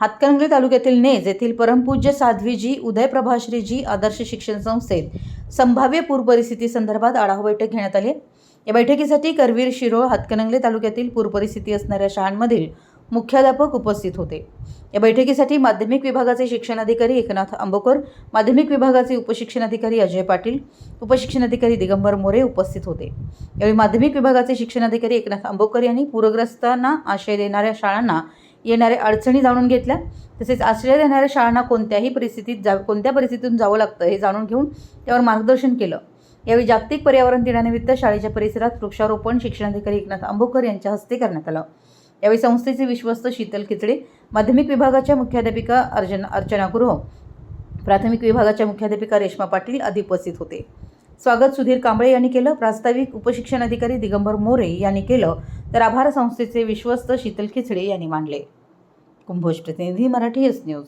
हातकणंगले तालुक्यातील नेज येथील परमपूज्य साध्वीजी उदयप्रभाश्रीजी आदर्श शिक्षण संस्थेत संभाव्य पूरपरिस्थिती संदर्भात आढावा बैठक घेण्यात आली या बैठकीसाठी करवीर शिरोळ हातकणंगले तालुक्यातील पूरपरिस्थिती असणाऱ्या शाळांमधील मुख्याध्यापक उपस्थित होते. या बैठकीसाठी माध्यमिक विभागाचे शिक्षणाधिकारी एकनाथ आंबोकर माध्यमिक विभागाचे उपशिक्षणाधिकारी अजय पाटील उपशिक्षणाधिकारी दिगंबर मोरे उपस्थित होते. यावेळी माध्यमिक विभागाचे शिक्षणाधिकारी एकनाथ आंबोकर यांनी पूरग्रस्तांना आश्रय देणाऱ्या शाळांना येणाऱ्या अडचणी जाणून घेतल्या. तसेच आश्रय देणाऱ्या शाळांना कोणत्याही परिस्थितीत जा कोणत्या परिस्थितीतून जावं लागतं हे जाणून घेऊन त्यावर मार्गदर्शन केलं. यावेळी जागतिक पर्यावरण दिनानिमित्त शाळेच्या परिसरात वृक्षारोपण शिक्षणाधिकारी एकनाथ आंबोकर यांच्या हस्ते करण्यात आलं. यावेळी संस्थेचे विश्वस्त शीतल खिचडे माध्यमिक विभागाच्या मुख्याध्यापिका अर्जन अर्चना गुरव प्राथमिक विभागाच्या मुख्याध्यापिका रेश्मा पाटील आदी उपस्थित होते. स्वागत सुधीर कांबळे यांनी केलं. प्रास्ताविक उपशिक्षण अधिकारी दिगंबर मोरे यांनी केलं. तर आभार संस्थेचे विश्वस्त शीतल खिचडे यांनी मांडले. कुंभोज प्रतिनिधी मराठी एस न्यूज.